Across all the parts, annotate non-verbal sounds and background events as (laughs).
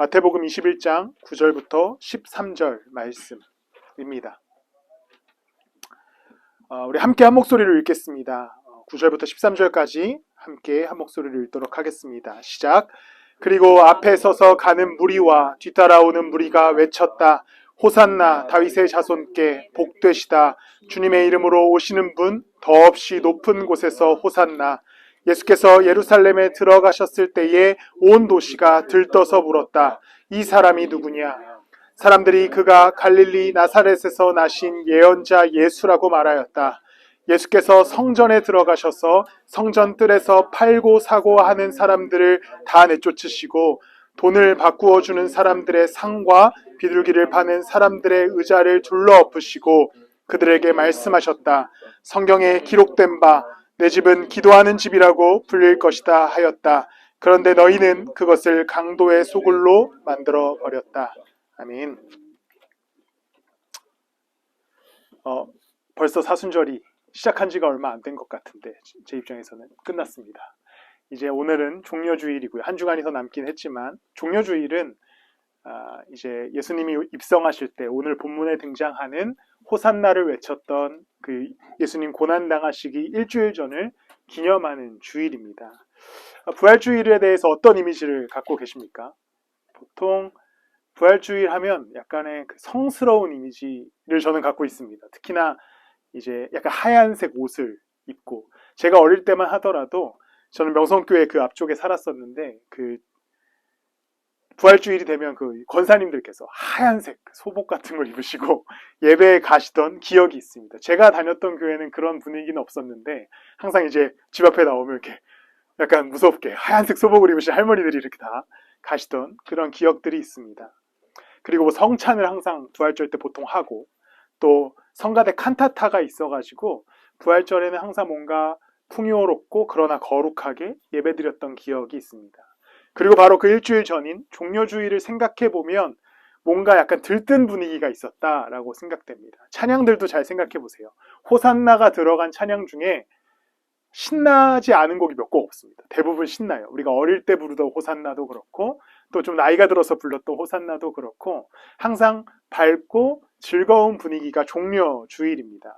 마태복음 21장 9절부터 13절 말씀입니다. 어, 우리 함께 한 목소리로 읽겠습니다. 어, 9절부터 13절까지 함께 한 목소리로 읽도록 하겠습니다. 시작. 그리고 앞에 서서 가는 무리와 뒤따라오는 무리가 외쳤다. 호산나 다윗의 자손께 복되시다. 주님의 이름으로 오시는 분 더없이 높은 곳에서 호산나. 예수께서 예루살렘에 들어가셨을 때에 온 도시가 들떠서 물었다. 이 사람이 누구냐? 사람들이 그가 갈릴리 나사렛에서 나신 예언자 예수라고 말하였다. 예수께서 성전에 들어가셔서 성전 뜰에서 팔고 사고 하는 사람들을 다 내쫓으시고 돈을 바꾸어 주는 사람들의 상과 비둘기를 파는 사람들의 의자를 둘러 엎으시고 그들에게 말씀하셨다. 성경에 기록된 바 내 집은 기도하는 집이라고 불릴 것이다 하였다. 그런데 너희는 그것을 강도의 소굴로 만들어 버렸다. 아멘. 어, 벌써 사순절이 시작한 지가 얼마 안 된 것 같은데 제 입장에서는 끝났습니다. 이제 오늘은 종려주일이고요. 한 주간이 더 남긴 했지만 종려주일은 아, 이제 예수님이 입성하실 때 오늘 본문에 등장하는 호산나를 외쳤던 그 예수님 고난 당하시기 일주일 전을 기념하는 주일입니다. 아, 부활주일에 대해서 어떤 이미지를 갖고 계십니까? 보통 부활주일 하면 약간의 그 성스러운 이미지를 저는 갖고 있습니다. 특히나 이제 약간 하얀색 옷을 입고 제가 어릴 때만 하더라도 저는 명성교회 그 앞쪽에 살았었는데 그 부활주일이 되면 그 권사님들께서 하얀색 소복 같은 걸 입으시고 (laughs) 예배에 가시던 기억이 있습니다. 제가 다녔던 교회는 그런 분위기는 없었는데 항상 이제 집 앞에 나오면 이렇게 약간 무섭게 하얀색 소복을 입으신 할머니들이 이렇게 다 가시던 그런 기억들이 있습니다. 그리고 뭐 성찬을 항상 부활절 때 보통 하고 또 성가대 칸타타가 있어가지고 부활절에는 항상 뭔가 풍요롭고 그러나 거룩하게 예배드렸던 기억이 있습니다. 그리고 바로 그 일주일 전인 종려주의를 생각해 보면 뭔가 약간 들뜬 분위기가 있었다라고 생각됩니다. 찬양들도 잘 생각해 보세요. 호산나가 들어간 찬양 중에 신나지 않은 곡이 몇 곡 없습니다. 대부분 신나요. 우리가 어릴 때 부르던 호산나도 그렇고 또 좀 나이가 들어서 불렀던 호산나도 그렇고 항상 밝고 즐거운 분위기가 종려 주일입니다.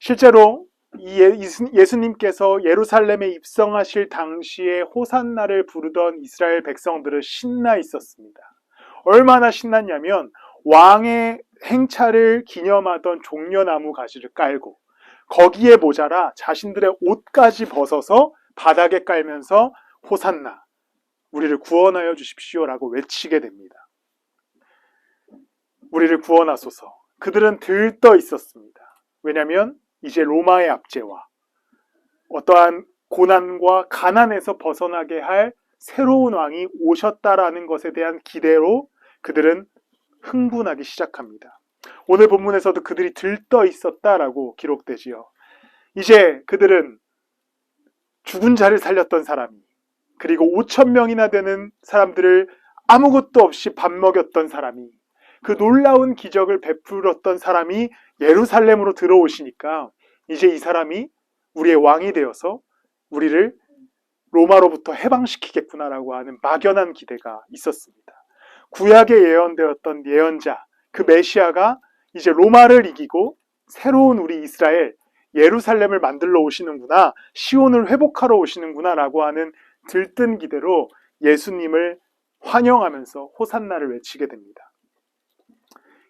실제로 이 예- 이스- 예수 님께서 예루살렘에 입성하실 당시에 호산나를 부르던 이스라엘 백성들은 신나 있었습니다. 얼마나 신났냐면 왕의 행차를 기념하던 종려나무 가지를 깔고 거기에 모자라 자신들의 옷까지 벗어서 바닥에 깔면서 호산나 우리를 구원하여 주십시오라고 외치게 됩니다. 우리를 구원하소서. 그들은 들떠 있었습니다. 왜냐하면 이제 로마의 압제와 어떠한 고난과 가난에서 벗어나게 할 새로운 왕이 오셨다라는 것에 대한 기대로 그들은 흥분하기 시작합니다. 오늘 본문에서도 그들이 들떠 있었다라고 기록되지요. 이제 그들은 죽은 자를 살렸던 사람이 그리고 5천 명이나 되는 사람들을 아무것도 없이 밥 먹였던 사람이 그 놀라운 기적을 베풀었던 사람이 예루살렘으로 들어오시니까 이제 이 사람이 우리의 왕이 되어서 우리를 로마로부터 해방시키겠구나라고 하는 막연한 기대가 있었습니다. 구약에 예언되었던 예언자 그 메시아가 이제 로마를 이기고 새로운 우리 이스라엘 예루살렘을 만들러 오시는구나 시온을 회복하러 오시는구나라고 하는 들뜬 기대로 예수님을 환영하면서 호산나를 외치게 됩니다.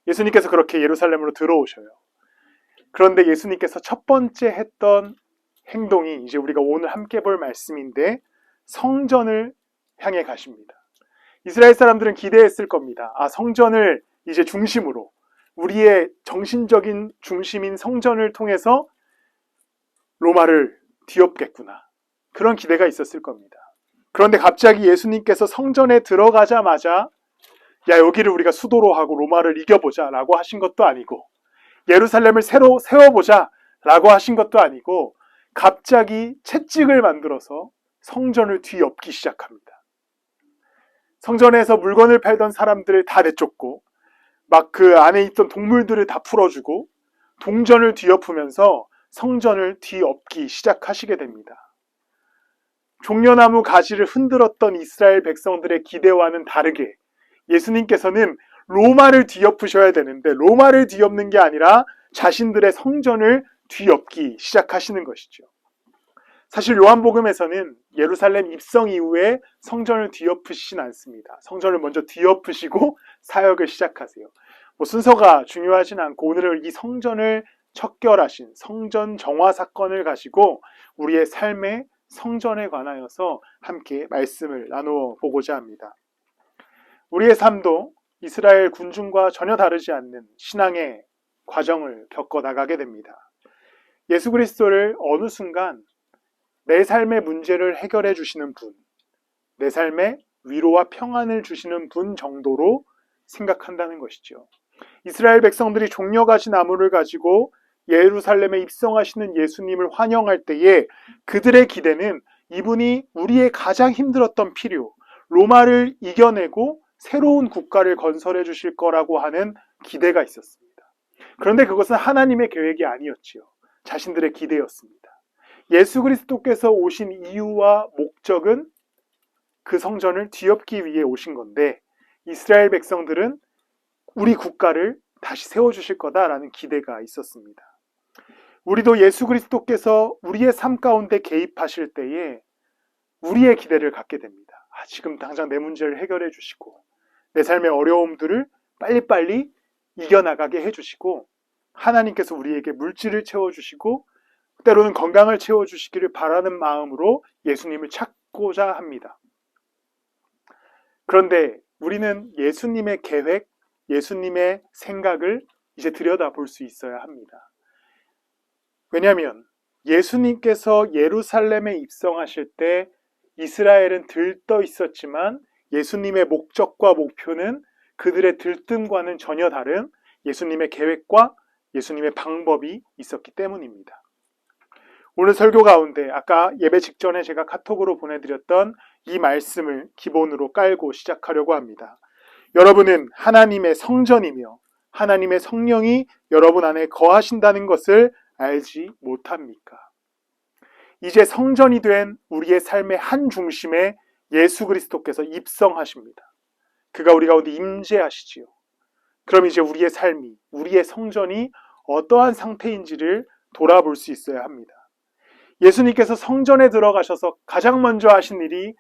예수님께서 그렇게 예루살렘으로 들어오셔요. 그런데 예수님께서 첫 번째 했던 행동이 이제 우리가 오늘 함께 볼 말씀인데 성전을 향해 가십니다. 이스라엘 사람들은 기대했을 겁니다. 아, 성전을 이제 중심으로 우리의 정신적인 중심인 성전을 통해서 로마를 뒤엎겠구나. 그런 기대가 있었을 겁니다. 그런데 갑자기 예수님께서 성전에 들어가자마자 야, 여기를 우리가 수도로 하고 로마를 이겨보자 라고 하신 것도 아니고 예루살렘을 새로 세워보자 라고 하신 것도 아니고 갑자기 채찍을 만들어서 성전을 뒤엎기 시작합니다. 성전에서 물건을 팔던 사람들을 다 내쫓고 막 그 안에 있던 동물들을 다 풀어주고 동전을 뒤엎으면서 성전을 뒤엎기 시작하시게 됩니다. 종려나무 가지를 흔들었던 이스라엘 백성들의 기대와는 다르게 예수님께서는 로마를 뒤엎으셔야 되는데 로마를 뒤엎는 게 아니라 자신들의 성전을 뒤엎기 시작하시는 것이죠. 사실 요한복음에서는 예루살렘 입성 이후에 성전을 뒤엎으시진 않습니다. 성전을 먼저 뒤엎으시고 (laughs) 사역을 시작하세요. 뭐 순서가 중요하진 않고 오늘은 이 성전을 척결하신 성전 정화 사건을 가지고 우리의 삶의 성전에 관하여서 함께 말씀을 나누어 보고자 합니다. 우리의 삶도 이스라엘 군중과 전혀 다르지 않는 신앙의 과정을 겪어 나가게 됩니다. 예수 그리스도를 어느 순간 내 삶의 문제를 해결해 주시는 분, 내 삶에 위로와 평안을 주시는 분 정도로 생각한다는 것이죠. 이스라엘 백성들이 종려가지 나무를 가지고 예루살렘에 입성하시는 예수님을 환영할 때에 그들의 기대는 이분이 우리의 가장 힘들었던 필요, 로마를 이겨내고 새로운 국가를 건설해 주실 거라고 하는 기대가 있었습니다. 그런데 그것은 하나님의 계획이 아니었지요. 자신들의 기대였습니다. 예수 그리스도께서 오신 이유와 목적은 그 성전을 뒤엎기 위해 오신 건데 이스라엘 백성들은 우리 국가를 다시 세워주실 거다라는 기대가 있었습니다. 우리도 예수 그리스도께서 우리의 삶 가운데 개입하실 때에 우리의 기대를 갖게 됩니다. 아, 지금 당장 내 문제를 해결해 주시고 내 삶의 어려움들을 빨리빨리 이겨나가게 해주시고 하나님께서 우리에게 물질을 채워주시고 때로는 건강을 채워주시기를 바라는 마음으로 예수님을 찾고자 합니다. 그런데 우리는 예수님의 계획, 예수님의 생각을 이제 들여다 볼 수 있어야 합니다. 왜냐하면 예수님께서 예루살렘에 입성하실 때 이스라엘은 들떠 있었지만 예수님의 목적과 목표는 그들의 들뜸과는 전혀 다른 예수님의 계획과 예수님의 방법이 있었기 때문입니다. 오늘 설교 가운데 아까 예배 직전에 제가 카톡으로 보내드렸던 이 말씀을 기본으로 깔고 시작하려고 합니다. 여러분은 하나님의 성전이며 하나님의 성령이 여러분 안에 거하신다는 것을 알지 못합니까? 이제 성전이 된 우리의 삶의 한 중심에 예수 그리스도께서 입성하십니다. 그가 우리 가운데 임재하시지요. 그럼 이제 우리의 삶이, 우리의 성전이 어떠한 상태인지를 돌아볼 수 있어야 합니다. 예수님께서 성전에 들어가셔서 가장 먼저 하신 일이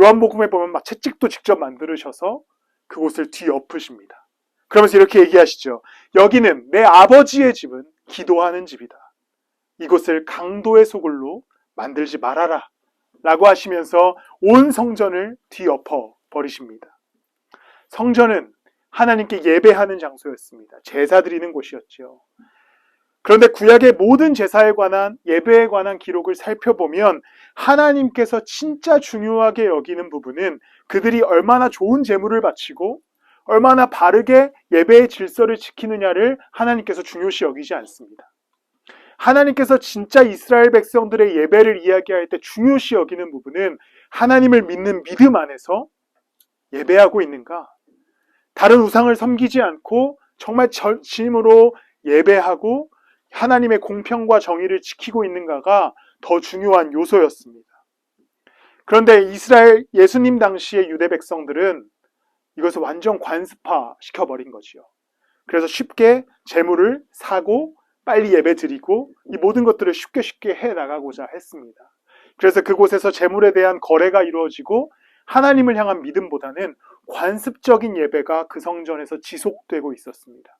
요한복음에 보면 막 채찍도 직접 만들으셔서 그곳을 뒤엎으십니다. 그러면서 이렇게 얘기하시죠. 여기는 내 아버지의 집은 기도하는 집이다. 이곳을 강도의 소굴로 만들지 말아라. 라고 하시면서 온 성전을 뒤엎어 버리십니다. 성전은 하나님께 예배하는 장소였습니다. 제사 드리는 곳이었죠. 그런데 구약의 모든 제사에 관한 예배에 관한 기록을 살펴보면 하나님께서 진짜 중요하게 여기는 부분은 그들이 얼마나 좋은 제물을 바치고 얼마나 바르게 예배의 질서를 지키느냐를 하나님께서 중요시 여기지 않습니다. 하나님께서 진짜 이스라엘 백성들의 예배를 이야기할 때 중요시 여기는 부분은 하나님을 믿는 믿음 안에서 예배하고 있는가? 다른 우상을 섬기지 않고 정말 진심으로 예배하고 하나님의 공평과 정의를 지키고 있는가가 더 중요한 요소였습니다. 그런데 이스라엘 예수님 당시의 유대 백성들은 이것을 완전 관습화 시켜버린 거지요. 그래서 쉽게 재물을 사고 빨리 예배 드리고 이 모든 것들을 쉽게 쉽게 해 나가고자 했습니다. 그래서 그곳에서 재물에 대한 거래가 이루어지고 하나님을 향한 믿음보다는 관습적인 예배가 그 성전에서 지속되고 있었습니다.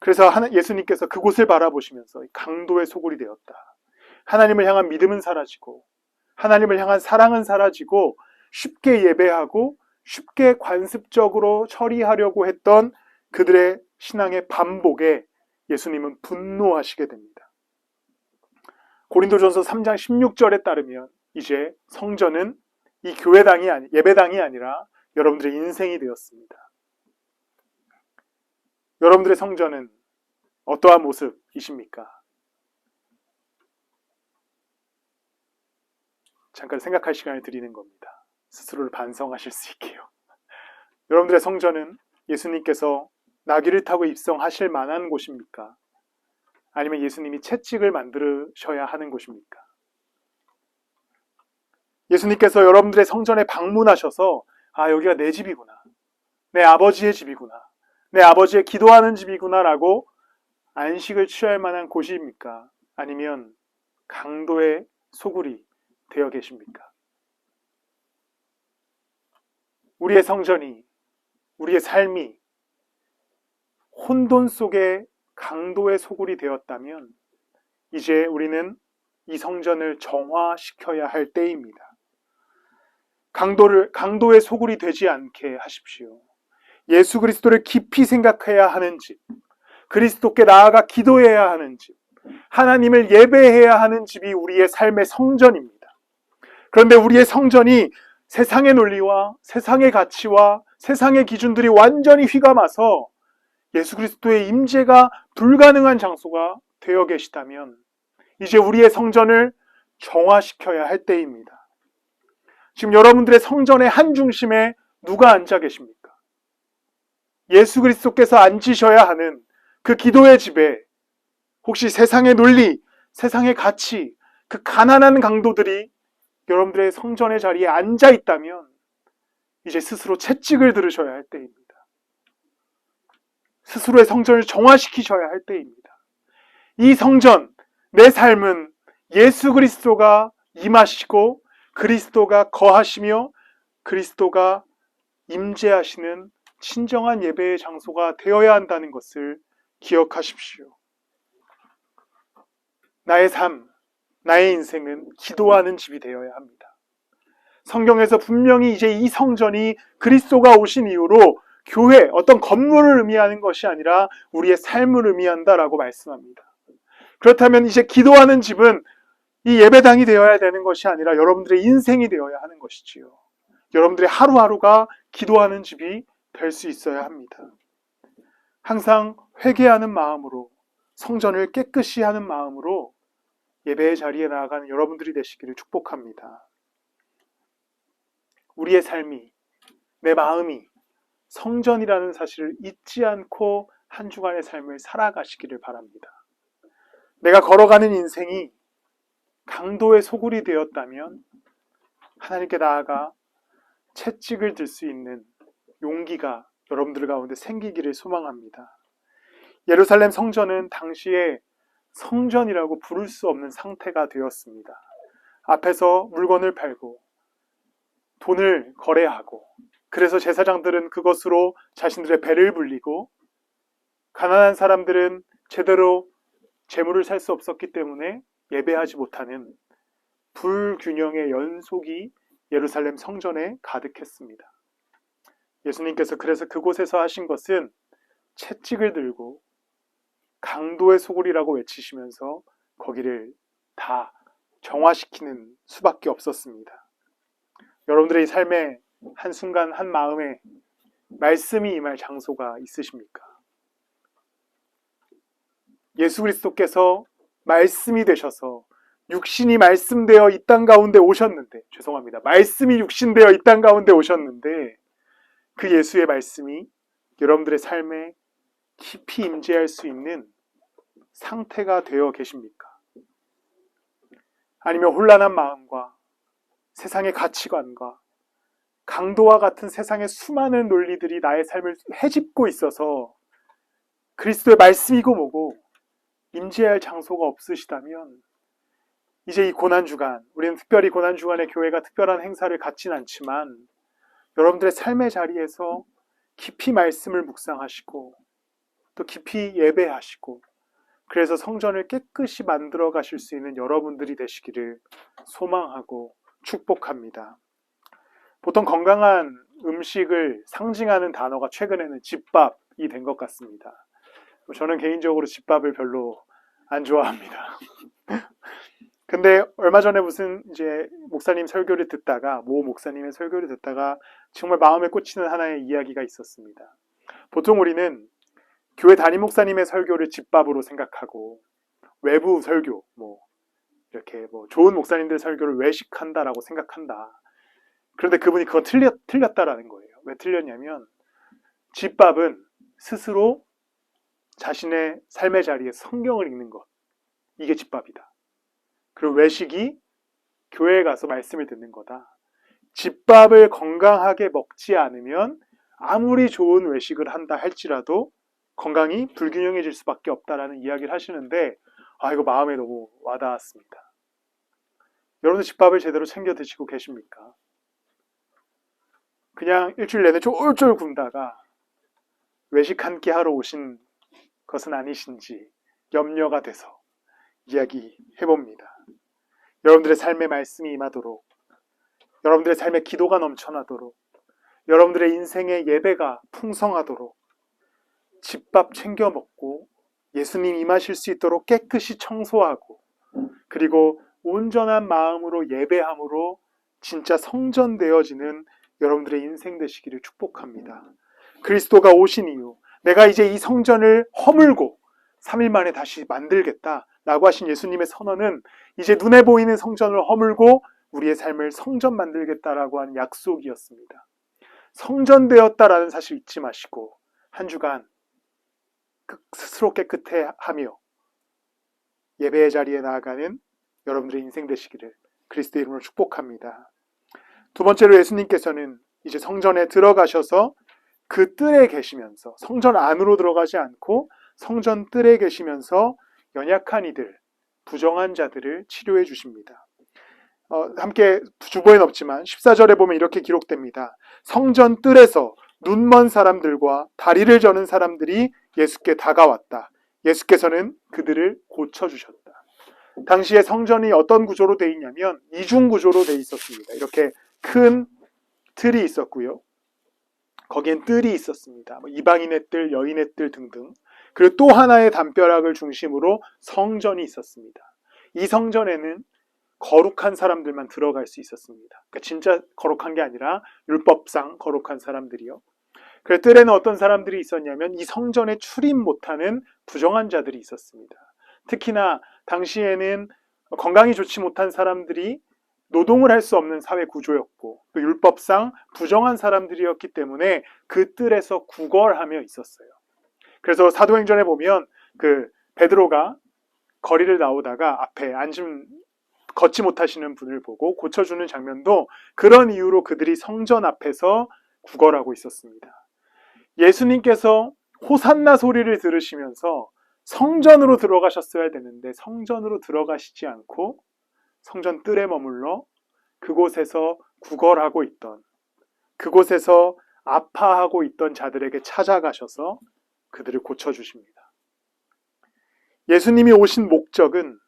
그래서 예수님께서 그곳을 바라보시면서 강도의 소굴이 되었다. 하나님을 향한 믿음은 사라지고 하나님을 향한 사랑은 사라지고 쉽게 예배하고 쉽게 관습적으로 처리하려고 했던 그들의 신앙의 반복에 예수님은 분노하시게 됩니다. 고린도전서 3장 16절에 따르면 이제 성전은 이 교회당이 아니 예배당이 아니라 여러분들의 인생이 되었습니다. 여러분들의 성전은 어떠한 모습이십니까? 잠깐 생각할 시간을 드리는 겁니다. 스스로를 반성하실 수 있게요. (laughs) 여러분들의 성전은 예수님께서 나귀를 타고 입성하실 만한 곳입니까? 아니면 예수님이 채찍을 만들으셔야 하는 곳입니까? 예수님께서 여러분들의 성전에 방문하셔서 아 여기가 내 집이구나. 내 아버지의 집이구나. 내 아버지의 기도하는 집이구나라고 안식을 취할 만한 곳입니까? 아니면 강도의 소굴이 되어 계십니까? 우리의 성전이, 우리의 삶이 혼돈 속에 강도의 소굴이 되었다면 이제 우리는 이 성전을 정화시켜야 할 때입니다. 강도를 강도의 소굴이 되지 않게 하십시오. 예수 그리스도를 깊이 생각해야 하는 집, 그리스도께 나아가 기도해야 하는 집, 하나님을 예배해야 하는 집이 우리의 삶의 성전입니다. 그런데 우리의 성전이 세상의 논리와 세상의 가치와 세상의 기준들이 완전히 휘감아서 예수 그리스도의 임재가 불가능한 장소가 되어 계시다면 이제 우리의 성전을 정화시켜야 할 때입니다. 지금 여러분들의 성전의 한 중심에 누가 앉아 계십니까? 예수 그리스도께서 앉으셔야 하는 그 기도의 집에 혹시 세상의 논리, 세상의 가치, 그 가난한 강도들이 여러분들의 성전의 자리에 앉아 있다면 이제 스스로 채찍을 들으셔야 할 때입니다. 스스로의 성전을 정화시키셔야 할 때입니다. 이 성전, 내 삶은 예수 그리스도가 임하시고 그리스도가 거하시며 그리스도가 임재하시는 친정한 예배의 장소가 되어야 한다는 것을 기억하십시오. 나의 삶, 나의 인생은 기도하는 집이 되어야 합니다. 성경에서 분명히 이제 이 성전이 그리스도가 오신 이후로 교회, 어떤 건물을 의미하는 것이 아니라 우리의 삶을 의미한다라고 말씀합니다. 그렇다면 이제 기도하는 집은 이 예배당이 되어야 되는 것이 아니라 여러분들의 인생이 되어야 하는 것이지요. 여러분들의 하루하루가 기도하는 집이 될 수 있어야 합니다. 항상 회개하는 마음으로 성전을 깨끗이 하는 마음으로 예배의 자리에 나아가는 여러분들이 되시기를 축복합니다. 우리의 삶이 내 마음이 성전이라는 사실을 잊지 않고 한 주간의 삶을 살아가시기를 바랍니다. 내가 걸어가는 인생이 강도의 소굴이 되었다면 하나님께 나아가 채찍을 들 수 있는 용기가 여러분들 가운데 생기기를 소망합니다. 예루살렘 성전은 당시에 성전이라고 부를 수 없는 상태가 되었습니다. 앞에서 물건을 팔고 돈을 거래하고 그래서 제사장들은 그것으로 자신들의 배를 불리고 가난한 사람들은 제대로 재물을 살 수 없었기 때문에 예배하지 못하는 불균형의 연속이 예루살렘 성전에 가득했습니다. 예수님께서 그래서 그곳에서 하신 것은 채찍을 들고 강도의 소굴이라고 외치시면서 거기를 다 정화시키는 수밖에 없었습니다. 여러분들의 삶의 한순간 한 마음에 말씀이 임할 장소가 있으십니까? 예수 그리스도께서 말씀이 되셔서 육신이 말씀되어 이 땅 가운데 오셨는데 죄송합니다. 말씀이 육신되어 이 땅 가운데 오셨는데 그 예수의 말씀이 여러분들의 삶에 깊이 임재할 수 있는 상태가 되어 계십니까? 아니면 혼란한 마음과 세상의 가치관과 강도와 같은 세상의 수많은 논리들이 나의 삶을 해집고 있어서 그리스도의 말씀이고 뭐고 임재할 장소가 없으시다면 이제 이 고난주간, 우리는 특별히 고난주간에 교회가 특별한 행사를 갖진 않지만 여러분들의 삶의 자리에서 깊이 말씀을 묵상하시고 또 깊이 예배하시고 그래서 성전을 깨끗이 만들어 가실 수 있는 여러분들이 되시기를 소망하고 축복합니다. 보통 건강한 음식을 상징하는 단어가 최근에는 집밥이 된 것 같습니다. 저는 개인적으로 집밥을 별로 안 좋아합니다. (laughs) 근데 얼마 전에 무슨 이제 목사님 설교를 듣다가 모 목사님의 설교를 듣다가 정말 마음에 꽂히는 하나의 이야기가 있었습니다. 보통 우리는 교회 담임 목사님의 설교를 집밥으로 생각하고 외부 설교 뭐 이렇게 뭐 좋은 목사님들 설교를 외식한다라고 생각한다. 그런데 그분이 그거 틀렸, 틀렸다라는 거예요. 왜 틀렸냐면 집밥은 스스로 자신의 삶의 자리에 성경을 읽는 것. 이게 집밥이다. 그리고 외식이 교회에 가서 말씀을 듣는 거다. 집밥을 건강하게 먹지 않으면 아무리 좋은 외식을 한다 할지라도 건강이 불균형해질 수밖에 없다라는 이야기를 하시는데 아 이거 마음에 너무 와닿았습니다. 여러분들 집밥을 제대로 챙겨 드시고 계십니까? 그냥 일주일 내내 쫄쫄 굶다가 외식 한 끼 하러 오신 것은 아니신지 염려가 돼서 이야기해 봅니다. 여러분들의 삶의 말씀이 임하도록 여러분들의 삶의 기도가 넘쳐나도록 여러분들의 인생의 예배가 풍성하도록 집밥 챙겨 먹고 예수님 임하실 수 있도록 깨끗이 청소하고 그리고 온전한 마음으로 예배함으로 진짜 성전되어지는 여러분들의 인생 되시기를 축복합니다. 그리스도가 오신 이유, 내가 이제 이 성전을 허물고 3일 만에 다시 만들겠다 라고 하신 예수님의 선언은 이제 눈에 보이는 성전을 허물고 우리의 삶을 성전 만들겠다라고 하는 약속이었습니다. 성전되었다라는 사실 잊지 마시고 한 주간 스스로 깨끗해 하며 예배의 자리에 나아가는 여러분들의 인생 되시기를 그리스도의 이름으로 축복합니다. 두 번째로 예수님께서는 이제 성전에 들어가셔서 그 뜰에 계시면서 성전 안으로 들어가지 않고 성전 뜰에 계시면서 연약한 이들, 부정한 자들을 치료해 주십니다. 어, 함께 주보엔 없지만 14절에 보면 이렇게 기록됩니다. 성전 뜰에서 눈먼 사람들과 다리를 저는 사람들이 예수께 다가왔다. 예수께서는 그들을 고쳐주셨다. 당시에 성전이 어떤 구조로 되어 있냐면 이중 구조로 되어 있었습니다. 이렇게 큰 틀이 있었고요. 거기엔 뜰이 있었습니다. 뭐 이방인의 뜰, 여인의 뜰 등등. 그리고 또 하나의 담벼락을 중심으로 성전이 있었습니다. 이 성전에는 거룩한 사람들만 들어갈 수 있었습니다. 그러니까 진짜 거룩한 게 아니라 율법상 거룩한 사람들이요. 그 뜰에는 어떤 사람들이 있었냐면 이 성전에 출입 못하는 부정한 자들이 있었습니다. 특히나 당시에는 건강이 좋지 못한 사람들이 노동을 할 수 없는 사회 구조였고 또 율법상 부정한 사람들이었기 때문에 그 뜰에서 구걸하며 있었어요. 그래서 사도행전에 보면 그 베드로가 거리를 나오다가 앞에 앉은 걷지 못하시는 분을 보고 고쳐주는 장면도 그런 이유로 그들이 성전 앞에서 구걸하고 있었습니다. 예수님께서 호산나 소리를 들으시면서 성전으로 들어가셨어야 되는데 성전으로 들어가시지 않고 성전 뜰에 머물러 그곳에서 구걸하고 있던 그곳에서 아파하고 있던 자들에게 찾아가셔서 그들을 고쳐주십니다. 예수님이 오신 목적은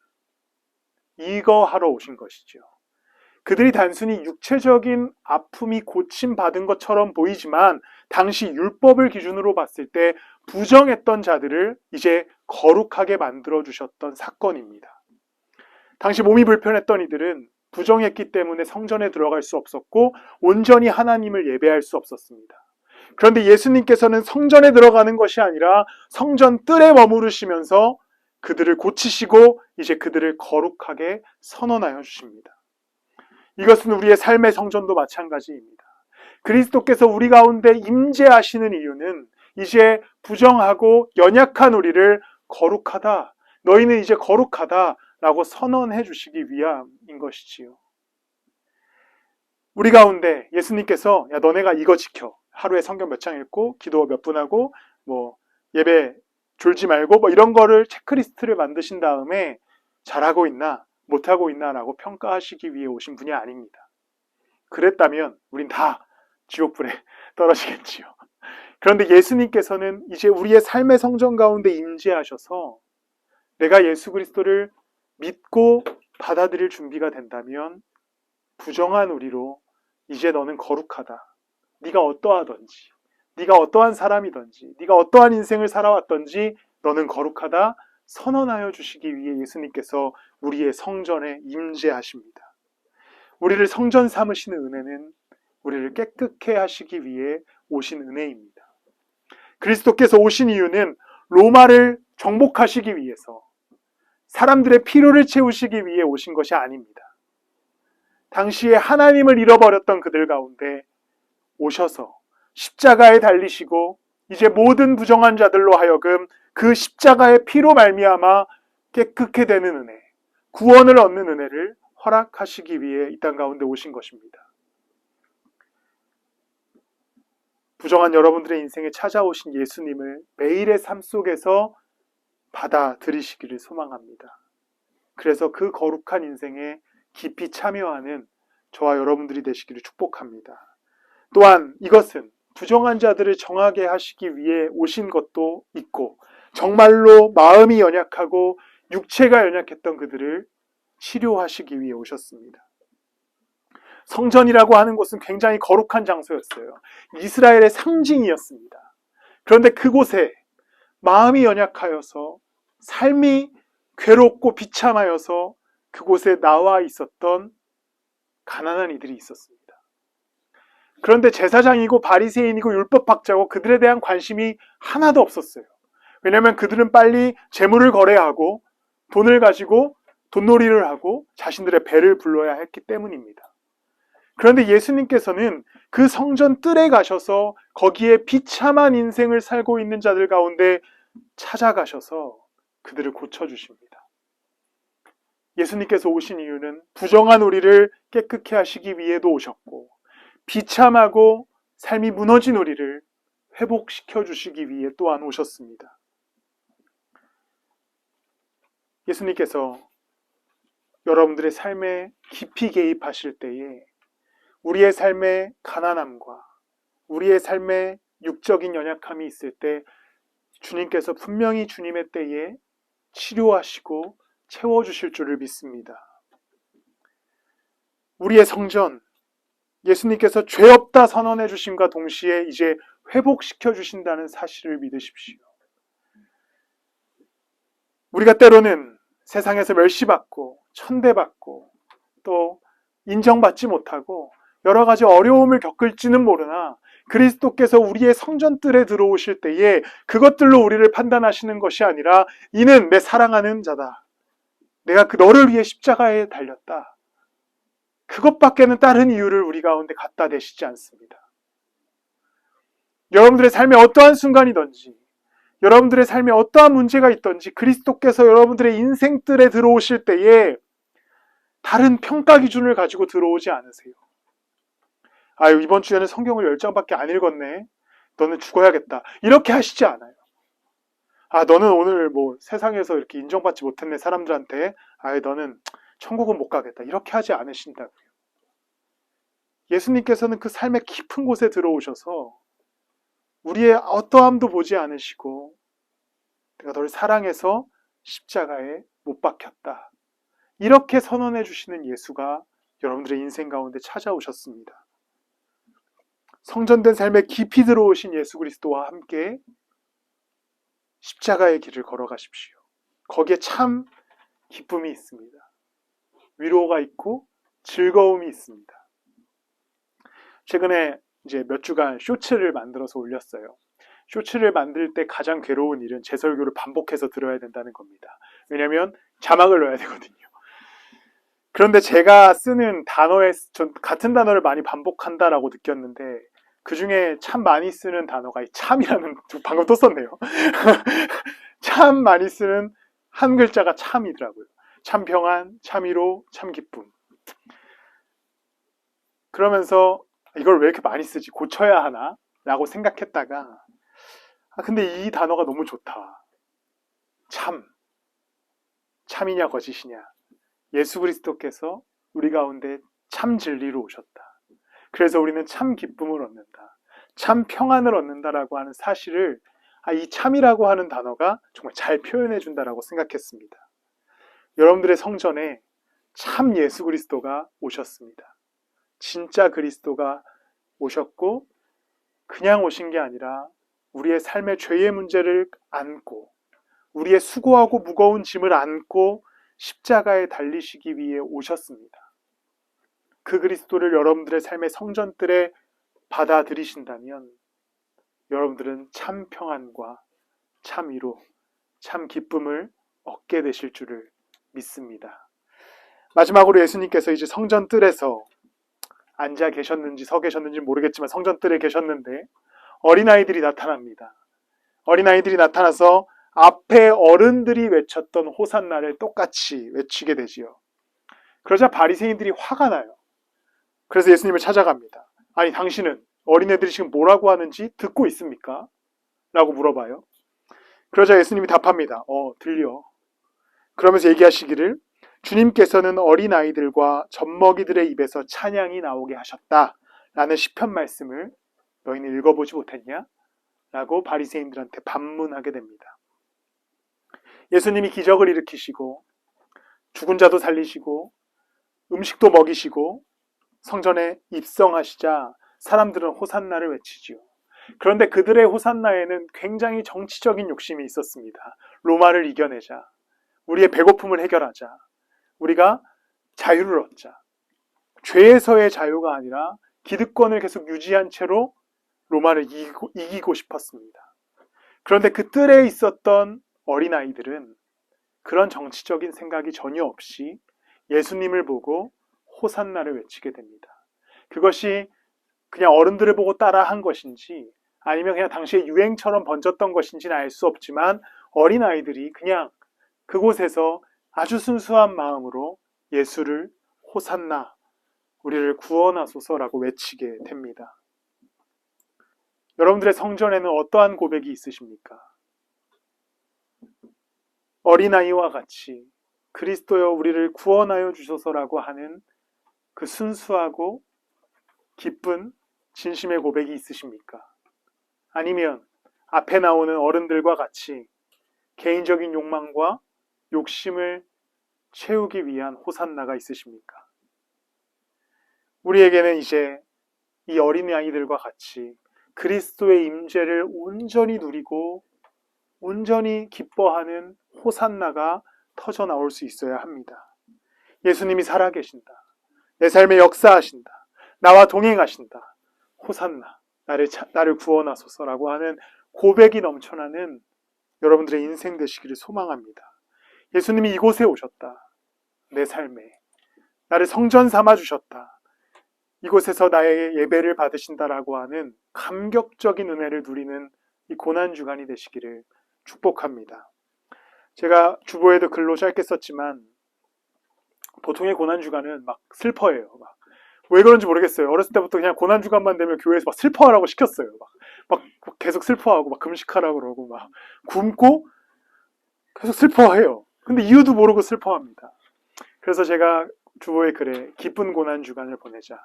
이거 하러 오신 것이죠. 그들이 단순히 육체적인 아픔이 고침받은 것처럼 보이지만 당시 율법을 기준으로 봤을 때 부정했던 자들을 이제 거룩하게 만들어 주셨던 사건입니다. 당시 몸이 불편했던 이들은 부정했기 때문에 성전에 들어갈 수 없었고 온전히 하나님을 예배할 수 없었습니다. 그런데 예수님께서는 성전에 들어가는 것이 아니라 성전 뜰에 머무르시면서 그들을 고치시고 이제 그들을 거룩하게 선언하여 주십니다. 이것은 우리의 삶의 성전도 마찬가지입니다. 그리스도께서 우리 가운데 임재하시는 이유는 이제 부정하고 연약한 우리를 거룩하다. 너희는 이제 거룩하다. 라고 선언해 주시기 위함인 것이지요. 우리 가운데 예수님께서 야 너네가 이거 지켜. 하루에 성경 몇 장 읽고 기도 몇 분 하고 뭐 예배 졸지 말고 뭐 이런 거를 체크리스트를 만드신 다음에 잘하고 있나 못하고 있나라고 평가하시기 위해 오신 분이 아닙니다. 그랬다면 우린 다 지옥불에 (laughs) 떨어지겠지요. 그런데 예수님께서는 이제 우리의 삶의 성전 가운데 임재하셔서 내가 예수 그리스도를 믿고 받아들일 준비가 된다면 부정한 우리로 이제 너는 거룩하다. 네가 어떠하던지, 네가 어떠한 사람이던지, 네가 어떠한 인생을 살아왔던지 너는 거룩하다. 선언하여 주시기 위해 예수님께서 우리의 성전에 임재하십니다. 우리를 성전 삼으시는 은혜는 우리를 깨끗해 하시기 위해 오신 은혜입니다. 그리스도께서 오신 이유는 로마를 정복하시기 위해서 사람들의 필요를 채우시기 위해 오신 것이 아닙니다. 당시에 하나님을 잃어버렸던 그들 가운데 오셔서 십자가에 달리시고 이제 모든 부정한 자들로 하여금 그 십자가의 피로 말미암아 깨끗게 되는 은혜, 구원을 얻는 은혜를 허락하시기 위해 이 땅 가운데 오신 것입니다. 부정한 여러분들의 인생에 찾아오신 예수님을 매일의 삶 속에서 받아들이시기를 소망합니다. 그래서 그 거룩한 인생에 깊이 참여하는 저와 여러분들이 되시기를 축복합니다. 또한 이것은 부정한 자들을 정하게 하시기 위해 오신 것도 있고 정말로 마음이 연약하고 육체가 연약했던 그들을 치료하시기 위해 오셨습니다. 성전이라고 하는 곳은 굉장히 거룩한 장소였어요. 이스라엘의 상징이었습니다. 그런데 그곳에 마음이 연약하여서 삶이 괴롭고 비참하여서 그곳에 나와 있었던 가난한 이들이 있었습니다. 그런데 제사장이고 바리새인이고 율법학자고 그들에 대한 관심이 하나도 없었어요. 왜냐하면 그들은 빨리 재물을 거래하고 돈을 가지고 돈놀이를 하고 자신들의 배를 불러야 했기 때문입니다. 그런데 예수님께서는 그 성전 뜰에 가셔서 거기에 비참한 인생을 살고 있는 자들 가운데 찾아가셔서 그들을 고쳐주십니다. 예수님께서 오신 이유는 부정한 우리를 깨끗게 하시기 위해도 오셨고, 비참하고 삶이 무너진 우리를 회복시켜 주시기 위해 또한 오셨습니다. 예수님께서 여러분들의 삶에 깊이 개입하실 때에 우리의 삶에 가난함과 우리의 삶에 육적인 연약함이 있을 때 주님께서 분명히 주님의 때에 치료하시고 채워주실 줄을 믿습니다. 우리의 성전, 예수님께서 죄 없다 선언해 주심과 동시에 이제 회복시켜 주신다는 사실을 믿으십시오. 우리가 때로는 세상에서 멸시받고 천대받고 또 인정받지 못하고 여러 가지 어려움을 겪을지는 모르나 그리스도께서 우리의 성전뜰에 들어오실 때에 그것들로 우리를 판단하시는 것이 아니라 이는 내 사랑하는 자다. 내가 그 너를 위해 십자가에 달렸다. 그것밖에는 다른 이유를 우리 가운데 갖다 대시지 않습니다. 여러분들의 삶에 어떠한 순간이든지 여러분들의 삶에 어떠한 문제가 있든지 그리스도께서 여러분들의 인생뜰에 들어오실 때에 다른 평가 기준을 가지고 들어오지 않으세요. 아유, 이번 주에는 성경을 10장밖에 안 읽었네. 너는 죽어야겠다. 이렇게 하시지 않아요. 아, 너는 오늘 뭐 세상에서 이렇게 인정받지 못했네, 사람들한테. 아유, 너는 천국은 못 가겠다. 이렇게 하지 않으신다고요. 예수님께서는 그 삶의 깊은 곳에 들어오셔서 우리의 어떠함도 보지 않으시고 내가 너를 사랑해서 십자가에 못 박혔다. 이렇게 선언해 주시는 예수가 여러분들의 인생 가운데 찾아오셨습니다. 성전된 삶에 깊이 들어오신 예수 그리스도와 함께 십자가의 길을 걸어가십시오. 거기에 참 기쁨이 있습니다. 위로가 있고 즐거움이 있습니다. 최근에 이제 몇 주간 쇼츠를 만들어서 올렸어요. 쇼츠를 만들 때 가장 괴로운 일은 제 설교를 반복해서 들어야 된다는 겁니다. 왜냐하면 자막을 넣어야 되거든요. 그런데 제가 쓰는 단어에 전 같은 단어를 많이 반복한다라고 느꼈는데 그 중에 참 많이 쓰는 단어가 참이라는 방금 또 썼네요. (laughs) 참 많이 쓰는 한 글자가 참이더라고요. 참 평안, 참 위로, 참 기쁨. 그러면서 이걸 왜 이렇게 많이 쓰지? 고쳐야 하나? 라고 생각했다가 아 근데 이 단어가 너무 좋다. 참. 참이냐 거짓이냐. 예수 그리스도께서 우리 가운데 참 진리로 오셨다. 그래서 우리는 참 기쁨을 얻는다. 참 평안을 얻는다라고 하는 사실을 아, 이 참이라고 하는 단어가 정말 잘 표현해 준다라고 생각했습니다. 여러분들의 성전에 참 예수 그리스도가 오셨습니다. 진짜 그리스도가 오셨고 그냥 오신 게 아니라 우리의 삶의 죄의 문제를 안고 우리의 수고하고 무거운 짐을 안고 십자가에 달리시기 위해 오셨습니다. 그 그리스도를 여러분들의 삶의 성전들에 받아들이신다면 여러분들은 참 평안과 참 위로, 참 기쁨을 얻게 되실 줄을 믿습니다. 마지막으로 예수님께서 이제 성전 뜰에서 앉아 계셨는지 서 계셨는지 모르겠지만 성전 뜰에 계셨는데 어린아이들이 나타납니다. 어린아이들이 나타나서 앞에 어른들이 외쳤던 호산나를 똑같이 외치게 되지요. 그러자 바리새인들이 화가 나요. 그래서 예수님을 찾아갑니다. 아니 당신은 어린애들이 지금 뭐라고 하는지 듣고 있습니까? 라고 물어봐요. 그러자 예수님이 답합니다. 어, 들려. 그러면서 얘기하시기를 주님께서는 어린 아이들과 젖먹이들의 입에서 찬양이 나오게 하셨다. 라는 시편 말씀을 너희는 읽어보지 못했냐? 라고 바리새인들한테 반문하게 됩니다. 예수님이 기적을 일으키시고 죽은 자도 살리시고 음식도 먹이시고 성전에 입성하시자 사람들은 호산나를 외치지요. 그런데 그들의 호산나에는 굉장히 정치적인 욕심이 있었습니다. 로마를 이겨내자. 우리의 배고픔을 해결하자. 우리가 자유를 얻자. 죄에서의 자유가 아니라 기득권을 계속 유지한 채로 로마를 이기고, 이기고 싶었습니다. 그런데 그 뜰에 있었던 어린아이들은 그런 정치적인 생각이 전혀 없이 예수님을 보고 호산나를 외치게 됩니다. 그것이 그냥 어른들을 보고 따라 한 것인지 아니면 그냥 당시의 유행처럼 번졌던 것인지는 알 수 없지만 어린아이들이 그냥 그곳에서 아주 순수한 마음으로 예수를 호산나 우리를 구원하소서라고 외치게 됩니다. 여러분들의 성전에는 어떠한 고백이 있으십니까? 어린아이와 같이 그리스도여 우리를 구원하여 주소서라고 하는 그 순수하고 기쁜 진심의 고백이 있으십니까? 아니면 앞에 나오는 어른들과 같이 개인적인 욕망과 욕심을 채우기 위한 호산나가 있으십니까? 우리에게는 이제 이 어린이 아이들과 같이 그리스도의 임재를 온전히 누리고 온전히 기뻐하는 호산나가 터져 나올 수 있어야 합니다. 예수님이 살아계신다. 내 삶에 역사하신다. 나와 동행하신다. 호산나. 나를, 차- 나를 구원하소서라고 하는 고백이 넘쳐나는 여러분들의 인생 되시기를 소망합니다. 예수님이 이곳에 오셨다. 내 삶에. 나를 성전 삼아 주셨다. 이곳에서 나의 예배를 받으신다라고 하는 감격적인 은혜를 누리는 이 고난 주간이 되시기를 축복합니다. 제가 주보에도 글로 짧게 썼지만 보통의 고난주간은 막 슬퍼해요. 막. 왜 그런지 모르겠어요. 어렸을 때부터 그냥 고난주간만 되면 교회에서 막 슬퍼하라고 시켰어요. 막, 막, 막 계속 슬퍼하고 막 금식하라고 그러고 막 굶고 계속 슬퍼해요. 근데 이유도 모르고 슬퍼합니다. 그래서 제가 주보의 글에 기쁜 고난주간을 보내자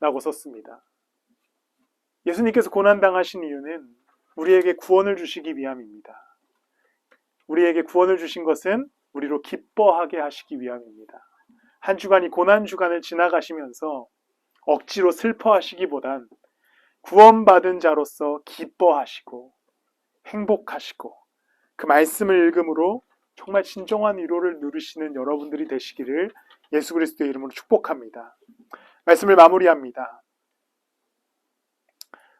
라고 썼습니다. 예수님께서 고난당하신 이유는 우리에게 구원을 주시기 위함입니다. 우리에게 구원을 주신 것은 우리로 기뻐하게 하시기 위함입니다. 한 주간이 고난 주간을 지나가시면서 억지로 슬퍼하시기보단 구원받은 자로서 기뻐하시고 행복하시고 그 말씀을 읽음으로 정말 진정한 위로를 누리시는 여러분들이 되시기를 예수 그리스도의 이름으로 축복합니다. 말씀을 마무리합니다.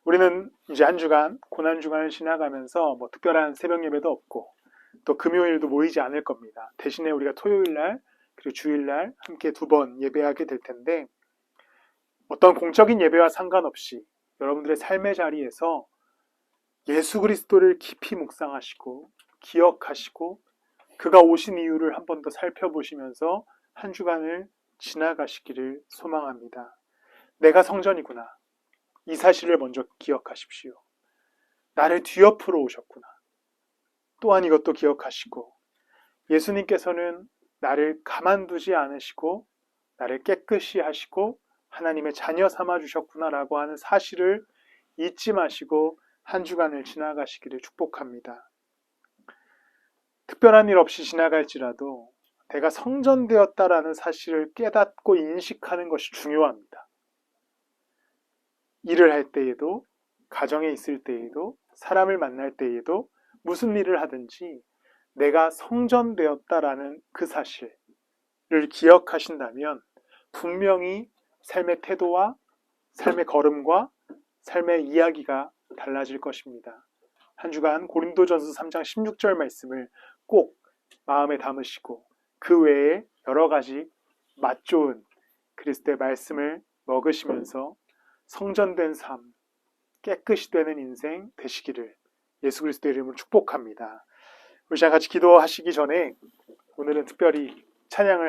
우리는 이제 한 주간 고난 주간을 지나가면서 뭐 특별한 새벽 예배도 없고 또 금요일도 모이지 않을 겁니다. 대신에 우리가 토요일 날 그리고 주일 날 함께 두 번 예배하게 될 텐데 어떤 공적인 예배와 상관없이 여러분들의 삶의 자리에서 예수 그리스도를 깊이 묵상하시고 기억하시고 그가 오신 이유를 한 번 더 살펴보시면서 한 주간을 지나가시기를 소망합니다. 내가 성전이구나. 이 사실을 먼저 기억하십시오. 나를 뒤옆으로 오셨구나. 또한 이것도 기억하시고 예수님께서는 나를 가만두지 않으시고 나를 깨끗이 하시고 하나님의 자녀 삼아 주셨구나라고 하는 사실을 잊지 마시고 한 주간을 지나가시기를 축복합니다. 특별한 일 없이 지나갈지라도 내가 성전되었다라는 사실을 깨닫고 인식하는 것이 중요합니다. 일을 할 때에도, 가정에 있을 때에도, 사람을 만날 때에도 무슨 일을 하든지 내가 성전되었다라는 그 사실을 기억하신다면 분명히 삶의 태도와 삶의 걸음과 삶의 이야기가 달라질 것입니다. 한 주간 고린도전서 3장 16절 말씀을 꼭 마음에 담으시고 그 외에 여러 가지 맛 좋은 그리스도의 말씀을 먹으시면서 성전된 삶, 깨끗이 되는 인생 되시기를 예수 그리스도의 이름으로 축복합니다. 우리 같이 기도하시기 전에 오늘은 특별히 찬양을